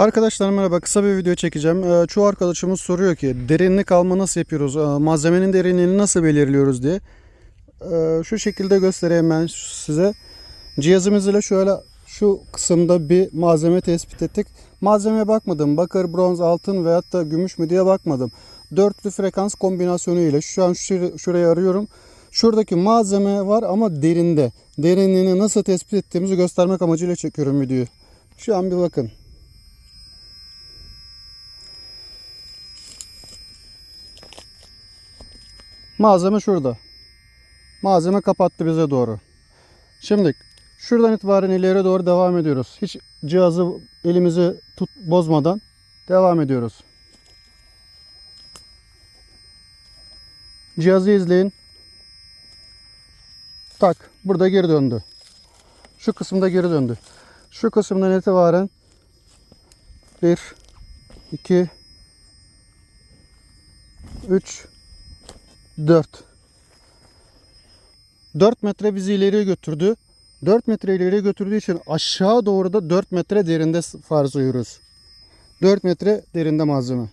Arkadaşlar merhaba kısa bir video çekeceğim. Ee, çoğu arkadaşımız soruyor ki derinlik alma nasıl yapıyoruz? Ee, malzemenin derinliğini nasıl belirliyoruz diye. Ee, şu şekilde göstereyim ben size. Cihazımız ile şöyle şu kısımda bir malzeme tespit ettik. Malzemeye bakmadım. Bakır, bronz, altın veyahut da gümüş mü diye bakmadım. Dörtlü frekans kombinasyonu ile şu an şur- şurayı arıyorum. Şuradaki malzeme var ama derinde. Derinliğini nasıl tespit ettiğimizi göstermek amacıyla çekiyorum videoyu. Şu an bir bakın. Malzeme şurada. Malzeme kapattı bize doğru. Şimdi şuradan itibaren ileri doğru devam ediyoruz. Hiç cihazı elimizi tut bozmadan devam ediyoruz. Cihazı izleyin. Tak. Burada geri döndü. Şu kısımda geri döndü. Şu kısımdan itibaren 1 2 3 4 4 metre bizi ileriye götürdü. 4 metre ileriye götürdüğü için aşağı doğru da 4 metre derinde varsayıyoruz. 4 metre derinde malzeme.